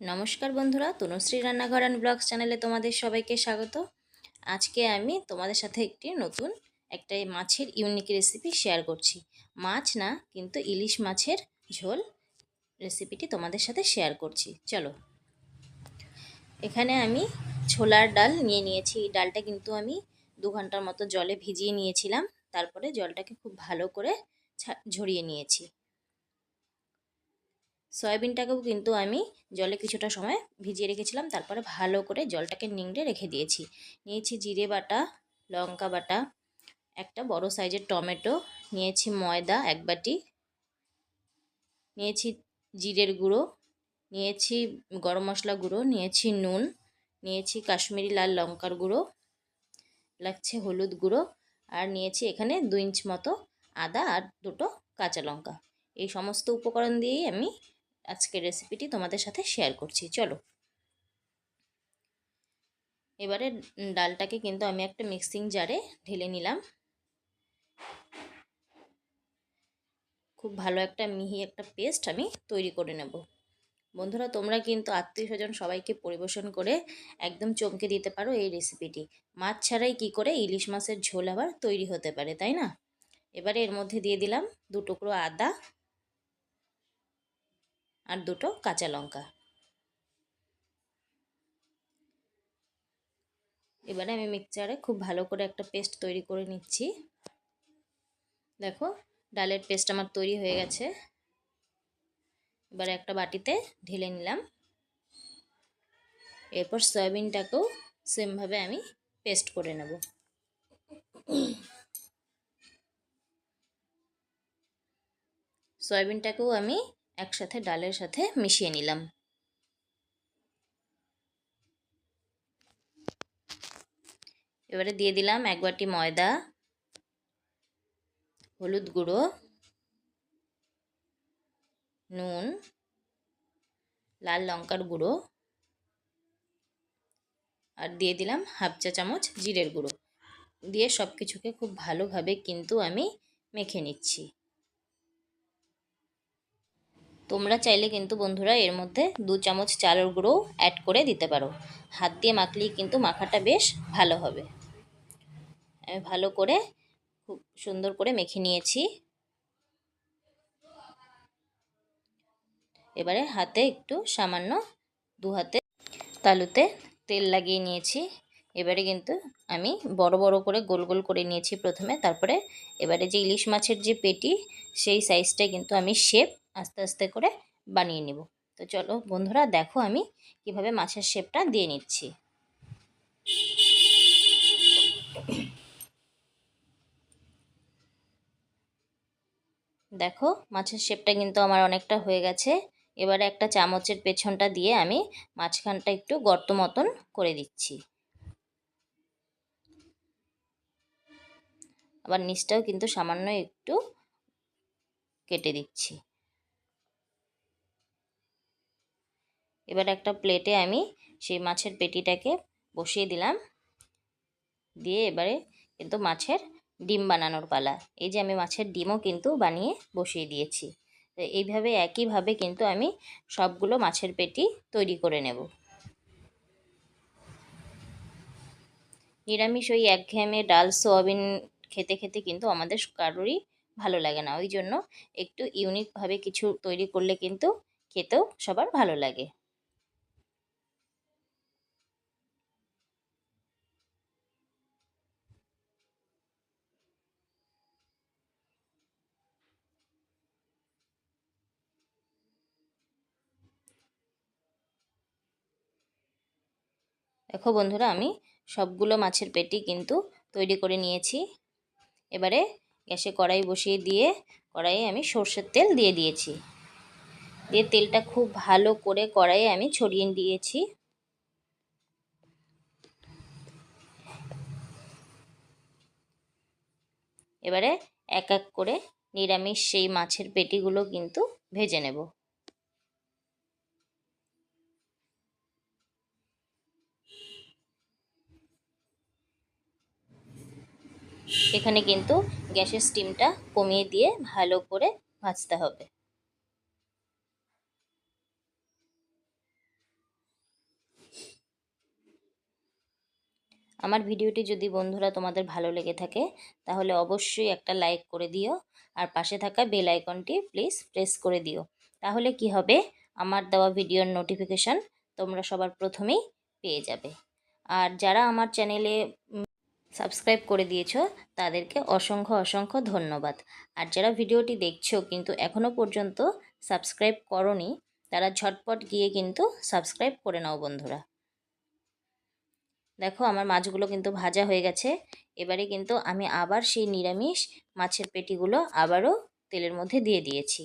নমস্কার বন্ধুরা, তনুশ্রী রান্নাঘর অ্যান্ড ব্লগস চ্যানেলে তোমাদের সবাইকে স্বাগত। আজকে আমি তোমাদের সাথে একটি নতুন একটা মাছের ইউনিক রেসিপি শেয়ার করছি। মাছ না, কিন্তু ইলিশ মাছের ঝোল রেসিপিটি তোমাদের সাথে শেয়ার করছি। চলো। এখানে আমি ছোলার ডাল নিয়ে নিয়েছি। এই ডালটা কিন্তু আমি দু ঘণ্টার মতো জলে ভিজিয়ে নিয়েছিলাম। তারপরে জলটাকে খুব ভালো করে ঝরিয়ে নিয়েছি। সয়াবিনটাকেও কিন্তু আমি জলে কিছুটা সময় ভিজিয়ে রেখেছিলাম, তারপরে ভালো করে জলটাকে নিংড়ে রেখে দিয়েছি। নিয়েছি জিরে বাটা, লঙ্কা বাটা, একটা বড় সাইজের টমেটো, নিয়েছি ময়দা এক বাটি, নিয়েছি জিরের গুঁড়ো, নিয়েছি গরম মশলা গুঁড়ো, নিয়েছি নুন, নিয়েছি কাশ্মীরি লাল লঙ্কার গুঁড়ো, লাগছে হলুদ গুঁড়ো, আর নিয়েছি এখানে দু ইঞ্চ মতো আদা আর দুটো কাঁচা লঙ্কা। এই সমস্ত উপকরণ দিয়েই আমি আজকের রেসিপিটি তোমাদের সাথে শেয়ার করছি। চলো। এবারে ডালটাকে কিন্তু আমি একটা মিক্সিং জারে ঢেলে নিলাম। খুব ভালো একটা মিহি একটা পেস্ট আমি তৈরি করে নেব। বন্ধুরা, তোমরা কিন্তু আত্মীয় স্বজন সবাইকে পরিবেশন করে একদম চমকে দিতে পারো এই রেসিপিটি মাছ ছাড়াই কি করে ইলিশ মাছের ঝোল আবার তৈরি হতে পারে, তাই না? এবারে এর মধ্যে দিয়ে দিলাম দু টুকরো আদা আর দুটো কাঁচা লঙ্কা। এবারে আমি মিক্সচারে খুব ভালো করে একটা পেস্ট তৈরি করে নিচ্ছি। দেখো, ডালের পেস্ট আমার তৈরি হয়ে গেছে। এবারে একটা বাটিতে ঢেলে নিলাম। এরপর সয়াবিনটাকেও সেমভাবে আমি পেস্ট করে নেব। সয়াবিনটাকেও আমি একসাথে ডালের সাথে মিশিয়ে নিলাম। এবারে দিয়ে দিলাম এক বাটি ময়দা, হলুদ গুঁড়ো, নুন, লাল লঙ্কার গুঁড়ো আর দিয়ে দিলাম হাফ চা চামচ জিরের গুঁড়ো। দিয়ে সব কিছুকে খুব ভালোভাবে কিন্তু আমি মেখে নিচ্ছি। তোমরা চাইলে কিন্তু বন্ধুরা এর মধ্যে দু চামচ চালের গুঁড়ো অ্যাড করে দিতে পারো। হাত দিয়ে মাখলেই কিন্তু মাখাটা বেশ ভালো হবে। আমি ভালো করে খুব সুন্দর করে মেখে নিয়েছি। এবারে হাতে একটু সামান্য দু হাতে তালুতে তেল লাগিয়ে নিয়েছি। এবারে কিন্তু আমি বড় বড় করে গোল গোল করে নিয়েছি প্রথমে। তারপরে এবারে যে ইলিশ মাছের যে পেটি, সেই সাইজটাই কিন্তু আমি শেপ আস্তে আস্তে করে বানিয়ে নেব। তো চলো বন্ধুরা, দেখো আমি কীভাবে মাছের শেপটা দিয়ে নিচ্ছি। দেখো, মাছের শেপটা কিন্তু আমার অনেকটা হয়ে গেছে। এবারে একটা চামচের পেছনটা দিয়ে আমি মাঝখানটা একটু গর্ত মতন করে দিচ্ছি। আবার নিচটাও কিন্তু সামান্য একটু কেটে দিচ্ছি। এবার একটা প্লেটে আমি সেই মাছের পেটিটাকে বসিয়ে দিলাম। দিয়ে এবারে কিন্তু মাছের ডিম বানানোর পালা। এই যে আমি মাছের ডিমও কিন্তু বানিয়ে বসিয়ে দিয়েছি। তো এইভাবে একইভাবে কিন্তু আমি সবগুলো মাছের পেটি তৈরি করে নেব। নিরামিষ ওই একঘেয়েমে ডাল, সোয়াবিন খেতে খেতে কিন্তু আমাদের কারোরই ভালো লাগে না। ওই জন্য একটু ইউনিকভাবে কিছু তৈরি করলে কিন্তু খেতেও সবার ভালো লাগে। দেখো বন্ধুরা, আমি সবগুলো মাছের পেটি কিন্তু তৈরি করে নিয়েছি। এবারে গ্যাসে কড়াই বসিয়ে দিয়ে কড়াইয়ে আমি সর্ষের তেল দিয়ে দিয়েছি। দিয়ে তেলটা খুব ভালো করে কড়াইয়ে আমি ছড়িয়ে দিয়েছি। এবারে এক এক করে নিরামিষ সেই মাছের পেটিগুলো কিন্তু ভেজে নেব। এখানে কিন্তু গ্যাসের স্টিমটা কমিয়ে দিয়ে ভালো করে ভাজতে হবে। আমার ভিডিওটি যদি বন্ধুরা তোমাদের ভালো লেগে থাকে, তাহলে অবশ্যই একটা লাইক করে দিও আর পাশে থাকা বেল আইকনটি প্লিজ প্রেস করে দিও। তাহলে কি হবে? আমার দেওয়া ভিডিওর নোটিফিকেশান তোমরা সবার প্রথমেই পেয়ে যাবে। আর যারা আমার চ্যানেলে সাবস্ক্রাইব করে দিয়েছ, তাদেরকে অসংখ্য অসংখ্য ধন্যবাদ। আর যারা ভিডিওটি দেখছ কিন্তু এখনও পর্যন্ত সাবস্ক্রাইব করনি, তারা ঝটপট গিয়ে কিন্তু সাবস্ক্রাইব করে নাও বন্ধুরা। দেখো আমার মাছগুলো কিন্তু ভাজা হয়ে গেছে, এবারে কিন্তু আমি আবার সেই নিরামিষ মাছের পেটিগুলো আবারও তেলের মধ্যে দিয়ে দিয়েছি।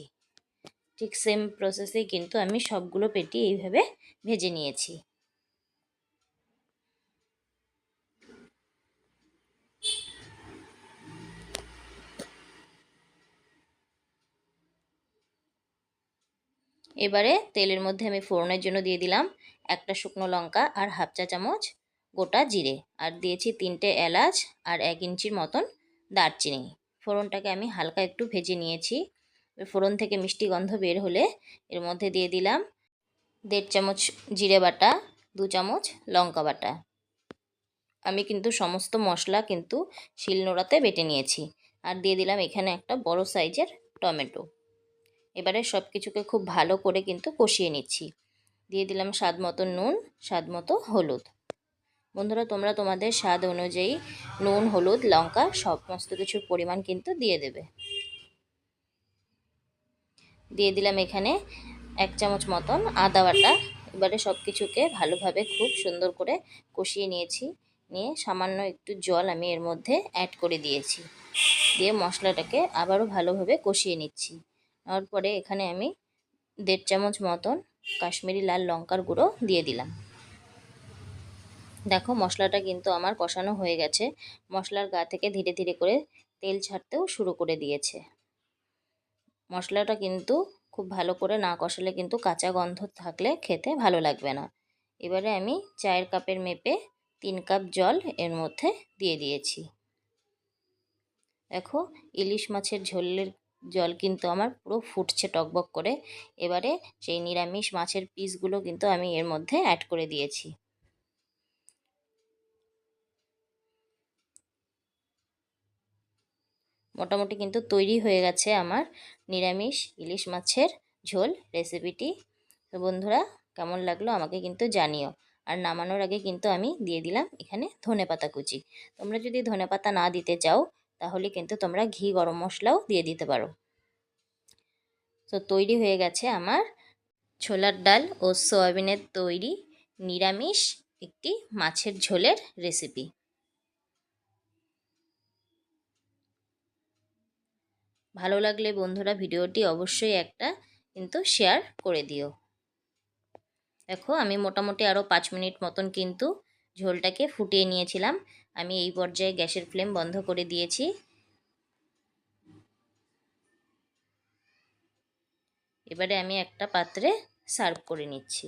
ঠিক সেম প্রসেসেই কিন্তু আমি সবগুলো পেটি এইভাবে ভেজে নিয়েছি। এবারে তেলের মধ্যে আমি ফোড়নের জন্য দিয়ে দিলাম একটা শুকনো লঙ্কা আর হাফ চা চামচ গোটা জিরে। আর দিয়েছি তিনটে এলাচ আর এক ইঞ্চির মতন দারচিনি। ফোড়নটাকে আমি হালকা একটু ভেজে নিয়েছি। ফোড়ন থেকে মিষ্টি গন্ধ বের হলে এর মধ্যে দিয়ে দিলাম দেড় চামচ জিরে বাটা, দু চামচ লঙ্কা বাটা। আমি কিন্তু সমস্ত মশলা কিন্তু শিলনোড়াতে বেটে নিয়েছি। আর দিয়ে দিলাম এখানে একটা বড় সাইজের টমেটো। এবারে সব কিছুকে খুব ভালো করে কিন্তু কষিয়ে নিচ্ছি। দিয়ে দিলাম স্বাদ মতো নুন, স্বাদ মতো হলুদ। বন্ধুরা, তোমরা তোমাদের স্বাদ অনুযায়ী নুন, হলুদ, লঙ্কা সমস্ত কিছুর পরিমাণ কিন্তু দিয়ে দেবে। দিয়ে দিলাম এখানে এক চামচ মতন আদা বাটা। এবারে সব কিছুকে ভালোভাবে খুব সুন্দর করে কষিয়ে নিয়েছি। নিয়ে সামান্য একটু জল আমি এর মধ্যে অ্যাড করে দিয়েছি। দিয়ে মশলাটাকে আবারও ভালোভাবে কষিয়ে নিচ্ছি। নেওয়ার পরে এখানে আমি দেড় চামচ মতন কাশ্মীরি লাল লঙ্কার গুঁড়ো দিয়ে দিলাম। দেখো মশলাটা কিন্তু আমার কষানো হয়ে গেছে। মশলার গা থেকে ধীরে ধীরে করে তেল ছাড়তেও শুরু করে দিয়েছে। মশলাটা কিন্তু খুব ভালো করে না কষালে কিন্তু কাঁচা গন্ধ থাকলে খেতে ভালো লাগবে না। এবারে আমি চায়ের কাপের মেপে তিন কাপ জল এর মধ্যে দিয়ে দিয়েছি। দেখো ইলিশ মাছের ঝোলের জল কিন্তু আমার পুরো ফুটছে টকবক করে। এবারে সেই নিরামিষ মাছের পিসগুলো কিন্তু আমি এর মধ্যে অ্যাড করে দিয়েছি। মোটামুটি কিন্তু তৈরি হয়ে গেছে আমার নিরামিষ ইলিশ মাছের ঝোল রেসিপিটি তো বন্ধুরা, কেমন লাগল আমাকে কিন্তু জানিও। আর নামানোর আগে কিন্তু আমি দিয়ে দিলাম এখানে ধনে পাতা কুচি। তোমরা যদি ধনে পাতা না দিতে চাও তাহলে কিন্তু তোমরা ঘি, গরম মশলাও দিয়ে দিতে পারো। তো তৈরি হয়ে গেছে আমার ছোলার ডাল ও সয়াবিনের তৈরি নিরামিষ একটি মাছের ঝোলের রেসিপি ভালো লাগলে বন্ধুরা ভিডিওটি অবশ্যই একটা কিন্তু শেয়ার করে দিও। দেখো আমি মোটামুটি আরও পাঁচ মিনিট মতন কিন্তু ঝোলটাকে ফুটিয়ে নিয়েছিলাম। আমি এই পর্যায়ে গ্যাসের ফ্লেম বন্ধ করে দিয়েছি। এবারে আমি একটা পাত্রে সার্ভ করে নিচ্ছি।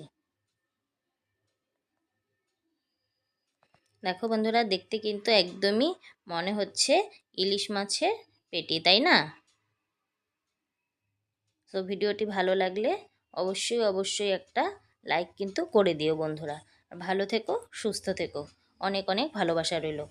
দেখো বন্ধুরা, দেখতে কিন্তু একদমই মনে হচ্ছে ইলিশ মাছের পেটি, তাই না? তো ভিডিওটি ভালো লাগলে অবশ্যই অবশ্যই একটা লাইক কিন্তু করে দিও বন্ধুরা। ভালো থেকো সুস্থ থেকো। অনেক অনেক ভালোবাসা রইল।